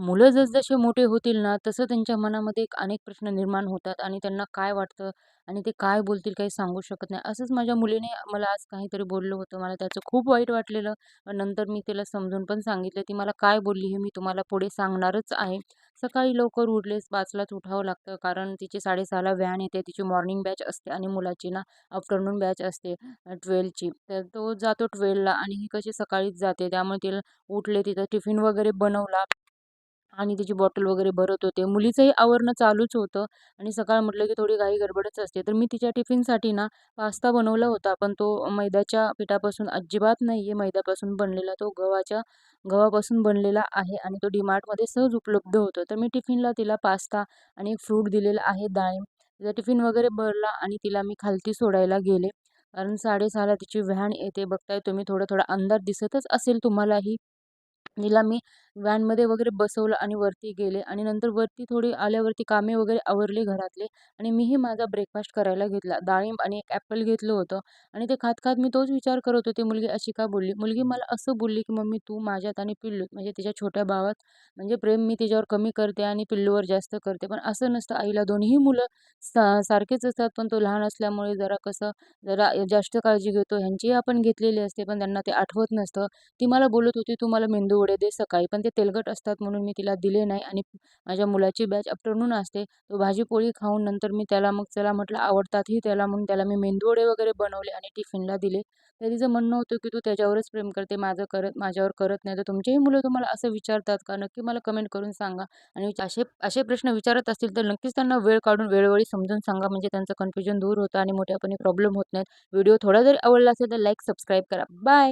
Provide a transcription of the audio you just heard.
मुलं जसजसे मोठे होतील ना, तसं त्यांच्या मनामध्ये एक अनेक प्रश्न निर्माण होतात आणि त्यांना काय वाटतं आणि ते काय बोलतील काही सांगू शकत नाही. असंच माझ्या मुलीने मला आज काहीतरी बोललं होतं. मला त्याचं खूप वाईट वाटलेलं. नंतर मी तिला समजून पण सांगितलं. ती मला काय बोलली हे मी तुम्हाला पुढे सांगणारच आहे. सकाळी लवकर उठलेच पाचलाच उठावं लागतं कारण तिची 6:30ला व्हॅन येते. तिची मॉर्निंग बॅच असते आणि मुलाची ना आफ्टरनून बॅच असते अ, 12ची. तर तो जातो 12ला आणि ही कशी सकाळीच जाते. त्यामुळे तिला उठले, तिथं टिफिन वगैरे बनवला. आणि तिची बॉटल वगैरे भरत होते. मुलीचंही आवरणं चालूच होतं आणि सकाळ म्हटलं की थोडी घाई गडबडच असते. तर मी तिच्या टिफिनसाठी ना पास्ता बनवला होता. पण तो मैद्याच्या पिठापासून अजिबात नाही आहे मैद्यापासून बनलेला. तो गव्हाच्या गव्हापासून बनलेला आहे आणि तो डी-मार्टमध्ये सहज उपलब्ध होतो. तर मी टिफिनला तिला पास्ता आणि फ्रूट दिलेला आहे, डाळिंब. तिचा टिफिन वगैरे भरला आणि तिला मी खालती सोडायला गेले. कारण 6:30ला तिची व्हॅन येते. बघताय तुम्ही थोडं थोडा अंधार दिसतच असेल तुम्हालाही. तिला मी व्हॅनमध्ये वगैरे बसवलं आणि वरती गेले आणि नंतर वरती थोडी आल्यावरती कामे वगैरे आवरली घरातले आणि मीही माझा ब्रेकफास्ट करायला घेतला. डाळिंब आणि एक ॲपल घेतलं होतं आणि ते खात-खात मी तोच विचार करत होते, मुलगी अशी का बोलली? मुलगी मला असं बोलली, की "मम्मी तू माझ्यात आणि पिल्लूत म्हणजे तिच्या छोट्या भावात म्हणजे प्रेम मी तिच्यावर कमी करते आणि पिल्लूवर जास्त करते. पण असं नसतं आईला दोन्ही मुलं सा सारखेच असतात. पण तो लहान असल्यामुळे जरा कसं जरा जास्त काळजी घेतो. ह्यांचीही आपण घेतलेली असते, पण त्यांना ते आठवत नसतं. ती मला बोलत होती, "तू मला मेंदू वडे दे सकाळी." पण ते तेलकट असतात म्हणून मी तिला दिले नाही आणि माझ्या मुलाची बॅच आफ्टरनून असते. तो भाजी-पोळी खाऊन नंतर मी त्याला मग चला म्हटलं आवडतातही त्याला म्हणून त्याला मी मेंदूवडे वगैरे बनवले आणि टिफिनला दिले. तर तिचं म्हणणं होतं, की "तू त्याच्यावरच प्रेम करते, माझं करत माझ्यावर करत नाही." तर तुमचेही मुलं तुम्हाला असं विचारतात का? नक्की मला कमेंट करून सांगा आणि असे असे प्रश्न विचारत असतील तर नक्कीच त्यांना वेळ काढून वेळोवेळी समजून सांगा म्हणजे त्यांचं कन्फ्युजन दूर होतं आणि मोठ्यापणे प्रॉब्लेम होत नाहीत. व्हिडिओ थोडा जरी आवडला असेल तर लाईक, सबस्क्राईब करा. बाय.